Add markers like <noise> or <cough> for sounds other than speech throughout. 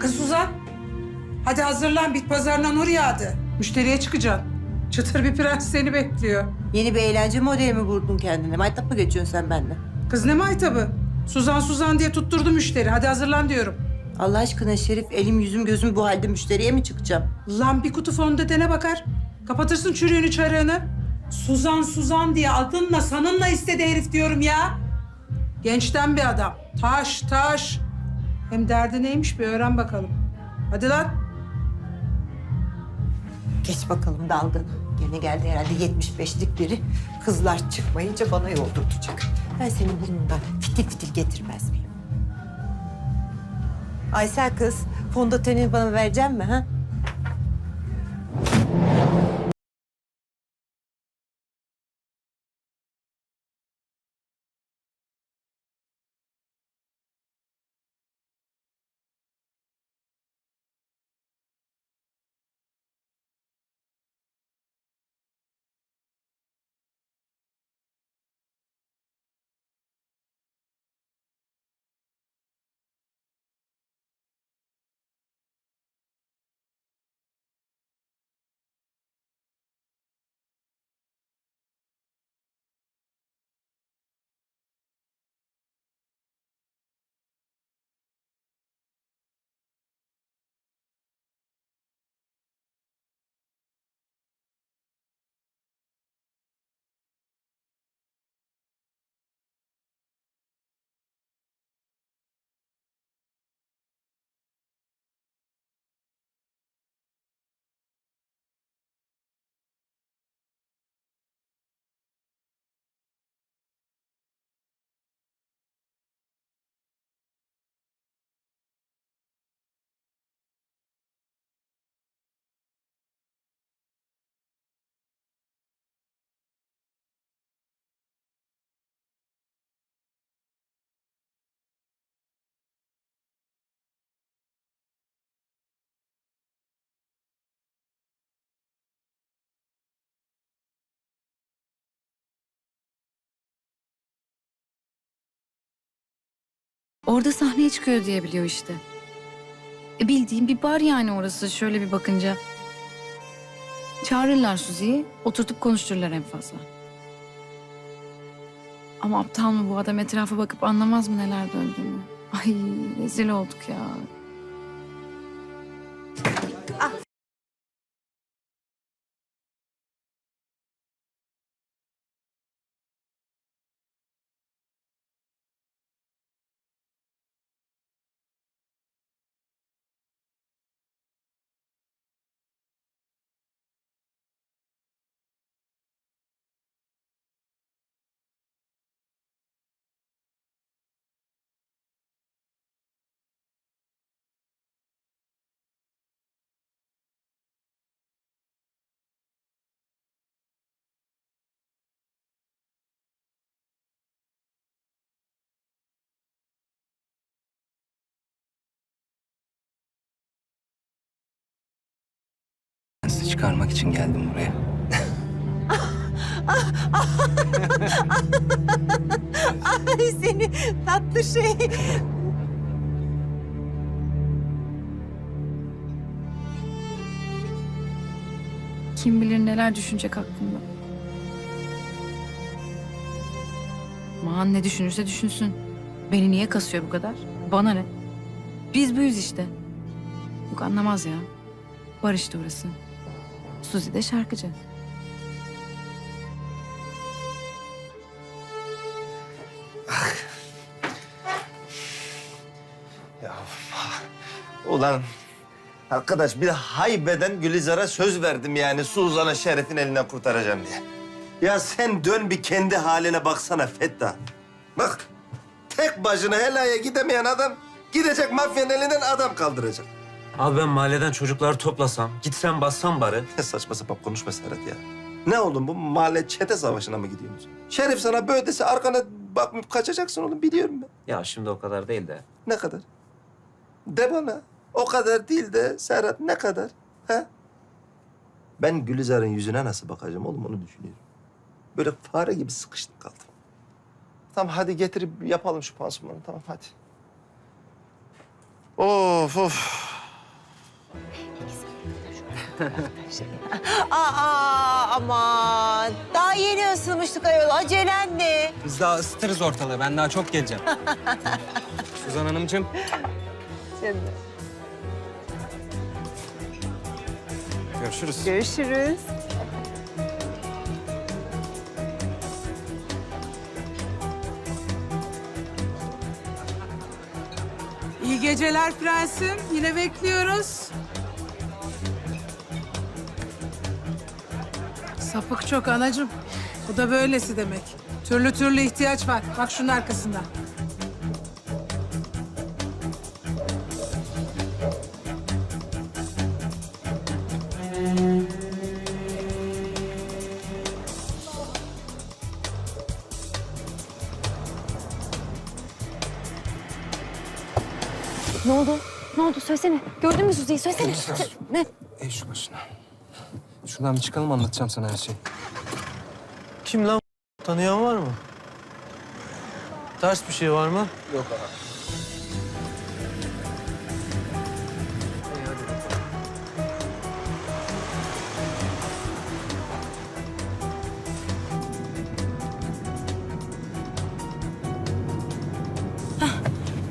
Kız Suzan. Hadi hazırlan bit pazarına nur yağdı. Müşteriye çıkacaksın. Çıtır bir prens seni bekliyor. Yeni bir eğlence modeli mi vurdun kendine? Maytap mı geçiyorsun sen benimle? Kız ne maytabı? Suzan Suzan diye tutturdu müşteri. Hadi hazırlan diyorum. Allah aşkına Şerif elim yüzüm gözüm bu halde müşteriye mi çıkacağım? Lan bir kutu fondötene bakar. Kapatırsın çürüğünü çarığını. Suzan Suzan diye adınla sanınla istedi herif diyorum ya. Gençten bir adam. Taş taş. Hem derdi neymiş bir öğren bakalım. Hadi lan. Geç bakalım dalgını. Gene geldi herhalde 75'lik biri. Kızlar çıkmayınca bana yoldurtacak. Ben senin burnundan fitil fitil getirmez miyim? Aysel kız, fondöteni bana verecek mi ha? Orada sahneye çıkıyor diye biliyor işte. E bildiğim bir bar yani orası şöyle bir bakınca. Çağırırlar Suzi'yi, oturtup konuştururlar en fazla. Ama aptal mı bu adam etrafa bakıp anlamaz mı neler döndüğünü? Ay rezil olduk ya. Sizi çıkarmak için geldim buraya. Ay seni tatlı şey. Kim bilir neler düşünecek hakkında. Aman ne düşünürse düşünsün. Beni niye kasıyor bu kadar? Bana ne? Biz buyuz işte. Yok anlamaz ya. Var işte orası. Suzi de şarkıcı. Ya ulan arkadaş bir haybeden Gülizar'a söz verdim yani Suzan'ı Şeref'in elinden kurtaracağım diye. Ya sen dön bir kendi haline baksana Fettah. Bak tek başına helaya gidemeyen adam gidecek mafyanın elinden adam kaldıracak. Abi ben mahalleden çocukları toplasam, gitsem bassam bari. Ne saçma sapan konuşma Serhat ya. Ne oğlum bu mahalle çete savaşına mı gidiyorsunuz? Şerif sana böyle dese arkana bakıp kaçacaksın oğlum biliyorum ben. Ya şimdi o kadar değil de. Ne kadar? De bana. O kadar değil de Serhat ne kadar? He? Ben Gülizar'ın yüzüne nasıl bakacağım oğlum onu düşünüyorum. Böyle fare gibi sıkıştım kaldım. Tamam hadi getirip yapalım şu pansumanı tamam hadi. Of of. Aa aman. Daha yeni ısınmıştık ayol. Acelen ne? Biz daha ısıtırız ortalığı. Ben daha çok geleceğim. <laughs> Suzan Hanımcığım. Görüşürüz. Görüşürüz. İyi geceler prensim. Yine bekliyoruz. Sapık çok anacığım. Bu da böylesi demek. Türlü türlü ihtiyaç var. Bak şunun arkasında. Ne oldu? Ne oldu? Söylesene. Gördün mü Suzi'yi? Söylesene. Sö- Ne? Ey şu başına. Şuradan bir çıkalım anlatacağım sana her şeyi. Kim lan? Tanıyan var mı? Ters bir şey var mı? Yok abi.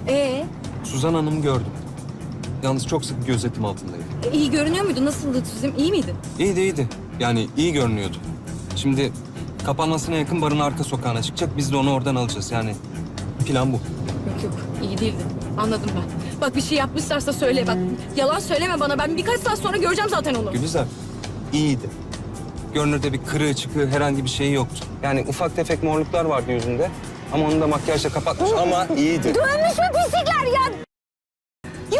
Ee, Suzan Hanım'ı gördüm. Yalnız çok sık gözetim altındayım. iyi görünüyor muydu? Nasıldı Suzi'm? İyi miydi? İyiydi iyiydi. Yani iyi görünüyordu. Şimdi kapanmasına yakın barın arka sokağına çıkacak. Biz de onu oradan alacağız. Yani plan bu. Yok yok. iyi değildi. Anladım ben. Bak bir şey yapmışlarsa söyle bak. Yalan söyleme bana. Ben birkaç saat sonra göreceğim zaten onu. Gülizar iyiydi. Görünürde bir kırığı çıkığı herhangi bir şeyi yoktu. Yani ufak tefek morluklar vardı yüzünde. Ama onu da makyajla kapatmış ama iyiydi. Dönmüş mü pislikler ya?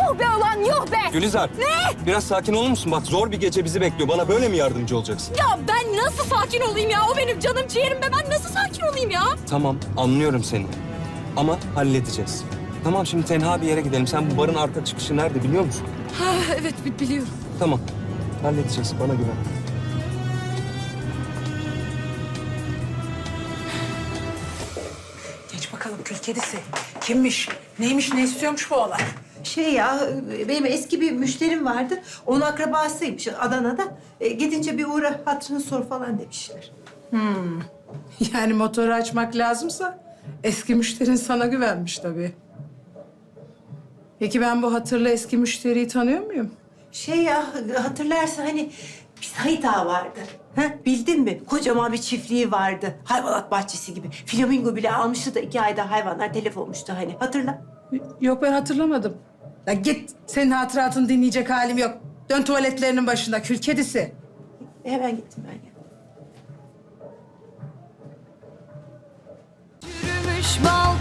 Yuh be ulan yuh be! Gülizar. Ne? Biraz sakin olur musun? Bak zor bir gece bizi bekliyor. Bana böyle mi yardımcı olacaksın? Ya ben nasıl sakin olayım ya? O benim canım ciğerim be. Ben nasıl sakin olayım ya? Tamam anlıyorum seni. Ama halledeceğiz. Tamam şimdi tenha bir yere gidelim. Sen bu barın arka çıkışı nerede biliyor musun? Ha, evet bi- biliyorum. Tamam. Halledeceğiz. Bana güven. Geç bakalım kül kedisi. Kimmiş? Neymiş? Ne istiyormuş bu olay? Şey ya benim eski bir müşterim vardı. Onun akrabasıymış Adana'da. E, gidince bir uğra hatırını sor falan demişler. <laughs> Yani motoru açmak lazımsa eski müşterin sana güvenmiş tabii. Peki ben bu hatırlı eski müşteriyi tanıyor muyum? Şey ya hatırlarsın hani bir Sait Ağa vardı. Ha, bildin mi? Kocaman bir çiftliği vardı. Hayvanat bahçesi gibi. Flamingo bile almıştı da iki ayda hayvanlar telef olmuştu hani. Hatırla. Yok ben hatırlamadım. Ya git senin hatıratını dinleyecek halim yok. Dön tuvaletlerinin başında kül kedisi. Hemen gittim ben ya. Yürümüş bağ